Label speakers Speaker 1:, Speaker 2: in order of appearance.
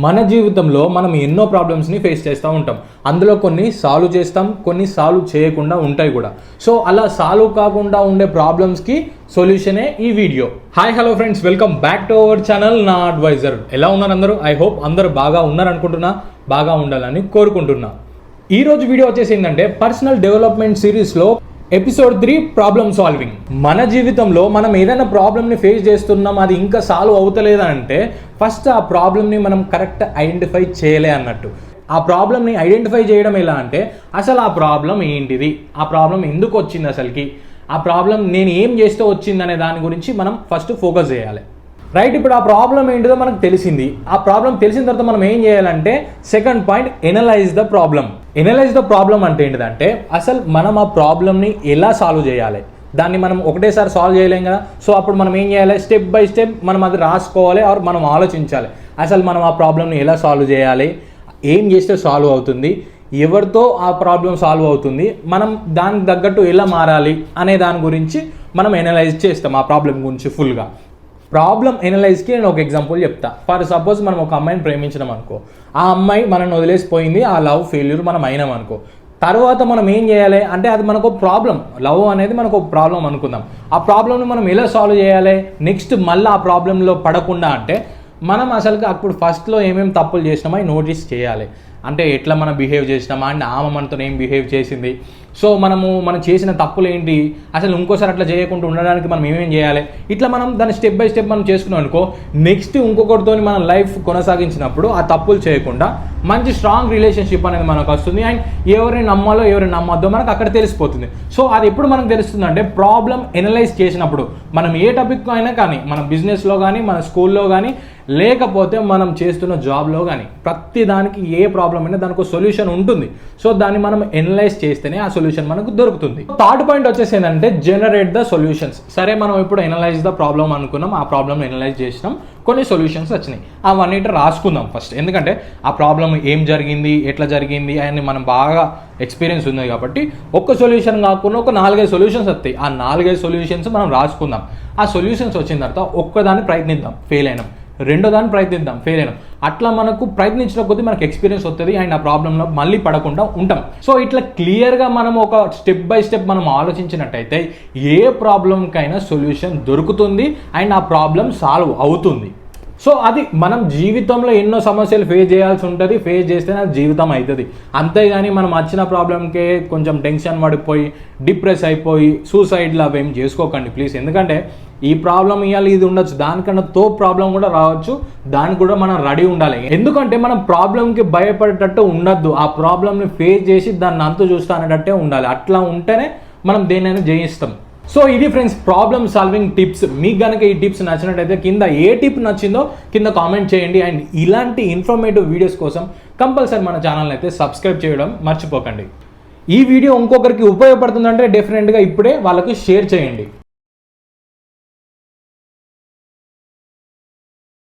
Speaker 1: మన జీవితంలో మనం ఎన్నో ప్రాబ్లమ్స్ని ఫేస్ చేస్తూ ఉంటాం. అందులో కొన్ని సాల్వ్ చేస్తాం కొన్ని సాల్వ్ చేయకుండా ఉంటాయి కూడా. సో అలా సాల్వ్ కాకుండా ఉండే ప్రాబ్లమ్స్కి సొల్యూషనే ఈ video hi hello friends welcome back to our channel నా అడ్వైజర్ ఎలా ఉన్నారు అందరూ? ఐ హోప్ అందరూ బాగా ఉన్నారనుకుంటున్నా బాగా ఉండాలని కోరుకుంటున్నా. ఈ రోజు వీడియో వచ్చేసి ఏంటంటే పర్సనల్ డెవలప్మెంట్ సిరీస్లో ఎపిసోడ్ త్రీ ప్రాబ్లమ్ సాల్వింగ్ మన జీవితంలో మనం ఏదైనా ప్రాబ్లమ్ని ఫేస్ చేస్తున్నాం అది ఇంకా సాల్వ్ అవుతలేదంటే ఫస్ట్ ఆ ప్రాబ్లమ్ని మనం కరెక్ట్ ఐడెంటిఫై చేయలే అన్నట్టు. ఆ ప్రాబ్లమ్ని ఐడెంటిఫై చేయడం ఎలా అంటే అసలు ఆ ప్రాబ్లం ఏంటిది? ఆ ప్రాబ్లం ఎందుకు వచ్చింది అసలుకి? ఆ ప్రాబ్లం నేను ఏం చేస్తే వచ్చింది అనే దాని గురించి మనం ఫస్ట్ ఫోకస్ చేయాలి. రైట్ ఇప్పుడు ఆ ప్రాబ్లం ఏంటిదో మనకు తెలిసింది. ఆ ప్రాబ్లం తెలిసిన తర్వాత మనం ఏం చేయాలంటే second point analyse the problem analyse the problem అంటే ఏంటిదంటే అసలు మనం ఆ ప్రాబ్లమ్ని ఎలా సాల్వ్ చేయాలి? దాన్ని మనం ఒకటేసారి సాల్వ్ చేయలేం కదా. సో అప్పుడు మనం ఏం చేయాలి? స్టెప్ బై స్టెప్ మనం అది రాసుకోవాలి ఆర్ మనం ఆలోచించాలి. అసలు మనం ఆ ప్రాబ్లమ్ని ఎలా సాల్వ్ చేయాలి? ఏం చేస్తే సాల్వ్ అవుతుంది? ఎవరితో ఆ ప్రాబ్లం సాల్వ్ అవుతుంది? మనం దానికి తగ్గట్టు ఎలా మారాలి? అనే దాని గురించి మనం ఎనలైజ్ చేస్తాం ఆ ప్రాబ్లం గురించి ఫుల్గా ప్రాబ్లం ఎనలైజ్కి నేను ఒక ఎగ్జాంపుల్ చెప్తా. ఫర్ సపోజ్ మనం ఒక అమ్మాయిని ప్రేమించినాం అనుకో. ఆ అమ్మాయి మనల్ని వదిలేసిపోయింది ఆ లవ్ ఫెయిల్యూర్ మనం అయినాం అనుకో. తర్వాత మనం ఏం చేయాలి? అంటే అది మనకు ప్రాబ్లం లవ్ అనేది మనకు ఒక ప్రాబ్లం అనుకుందాం. ఆ ప్రాబ్లమ్ని మనం ఎలా సాల్వ్ చేయాలి? నెక్స్ట్ మళ్ళీ ఆ ప్రాబ్లంలో పడకుండా అంటే మనం అసలుకి అప్పుడు ఫస్ట్లో ఏమేమి తప్పులు చేసినామో నోటీస్ చేయాలి. అంటే ఎట్లా మనం బిహేవ్ చేసినామా అండ్ ఆమె మనతో ఏం బిహేవ్ చేసింది. సో మనము మనం చేసిన తప్పులు ఏంటి? అసలు ఇంకోసారి అట్లా చేయకుండా ఉండడానికి మనం ఏమేం చేయాలి? ఇట్లా మనం దాన్ని స్టెప్ బై స్టెప్ మనం చేసుకున్నాం అనుకో నెక్స్ట్ ఇంకొకరితో మన లైఫ్ కొనసాగించినప్పుడు ఆ తప్పులు చేయకుండా మంచి స్ట్రాంగ్ రిలేషన్షిప్ అనేది మనకు వస్తుంది. అండ్ ఎవరిని నమ్మాలో ఎవరిని నమ్మద్దో మనకు అక్కడ తెలిసిపోతుంది. సో అది ఎప్పుడు మనకు తెలుస్తుంది అంటే ప్రాబ్లం ఎనలైజ్ చేసినప్పుడు. మనం ఏ టాపిక్ అయినా కానీ మన బిజినెస్లో కానీ మన స్కూల్లో కానీ లేకపోతే మనం చేస్తున్న జాబ్లో కానీ ప్రతి దానికి ఏ ప్రాబ్లం అయినా దానికి సొల్యూషన్ ఉంటుంది. సో దాన్ని మనం ఎనలైజ్ చేస్తేనే ఆ సొల్యూషన్ మనకు దొరుకుతుంది. థర్డ్ పాయింట్ వచ్చేసి ఏంటంటే జనరేట్ ద సొల్యూషన్స్ సరే మనం ఇప్పుడు ఎనలైజ్ ద ప్రాబ్లం అనుకున్నాం. ఆ ప్రాబ్లమ్ ఎనలైజ్ చేసినాం. కొన్ని సొల్యూషన్స్ వచ్చినాయి. అవన్నీ రాసుకుందాం ఫస్ట్ ఎందుకంటే ఆ ప్రాబ్లం ఏం జరిగింది ఎట్లా జరిగింది అని మనం బాగా ఎక్స్పీరియన్స్ ఉంది కాబట్టి ఒక్క సొల్యూషన్ కాకుండా ఒక నాలుగైదు సొల్యూషన్స్ వస్తాయి. ఆ నాలుగైదు సొల్యూషన్స్ మనం రాసుకుందాం. ఆ సొల్యూషన్స్ వచ్చిన తర్వాత ఒక్కదాన్ని ప్రయత్నిద్దాం. ఫెయిల్ అయినాం. రెండో దాన్ని ప్రయత్నిద్దాం. ఫెయిల్ అయినాం. అట్లా మనకు ప్రయత్నించిన కొద్దీ మనకు ఎక్స్పీరియన్స్ వస్తుంది అండ్ ఆ ప్రాబ్లంలో మళ్ళీ పడకుండా ఉంటాం. సో ఇట్లా క్లియర్గా మనం ఒక స్టెప్ బై స్టెప్ మనం ఆలోచించినట్టయితే ఏ ప్రాబ్లంకైనా సొల్యూషన్ దొరుకుతుంది అండ్ ఆ ప్రాబ్లం సాల్వ్ అవుతుంది. సో అది మనం జీవితంలో ఎన్నో సమస్యలు ఫేస్ చేయాల్సి ఉంటుంది ఫేస్ చేస్తేనే అది జీవితం అవుతుంది అంతేగాని మనం వచ్చిన ప్రాబ్లంకే కొంచెం టెన్షన్ పడిపోయి డిప్రెస్ అయిపోయి సూసైడ్లు అవేం చేసుకోకండి ప్లీజ్ ఎందుకంటే ఈ ప్రాబ్లం ఇవ్వాలి ఇది ఉండొచ్చు. దానికన్నా తో ప్రాబ్లం కూడా రావచ్చు దానికి కూడా మనం రెడీ ఉండాలి. ఎందుకంటే మనం ప్రాబ్లంకి భయపడేటట్టు ఉండద్దు. ఆ ప్రాబ్లమ్ని ఫేస్ చేసి దాన్ని అంత చూస్తా అనేటట్టే ఉండాలి. అట్లా ఉంటేనే మనం దేనైనా జయిస్తాం. సో ఇది ఫ్రెండ్స్ ప్రాబ్లమ్ సాల్వింగ్ టిప్స్. మీకు కనుక ఈ టిప్స్ నచ్చినట్టయితే కింద ఏ టిప్ నచ్చిందో కింద కామెంట్ చేయండి. అండ్ ఇలాంటి ఇన్ఫర్మేటివ్ వీడియోస్ కోసం కంపల్సరీ మన ఛానల్ అయితే సబ్స్క్రైబ్ చేయడం మర్చిపోకండి. ఈ వీడియో ఇంకొకరికి ఉపయోగపడుతుందంటే డెఫినెట్గా ఇప్పుడే వాళ్ళకి షేర్ చేయండి.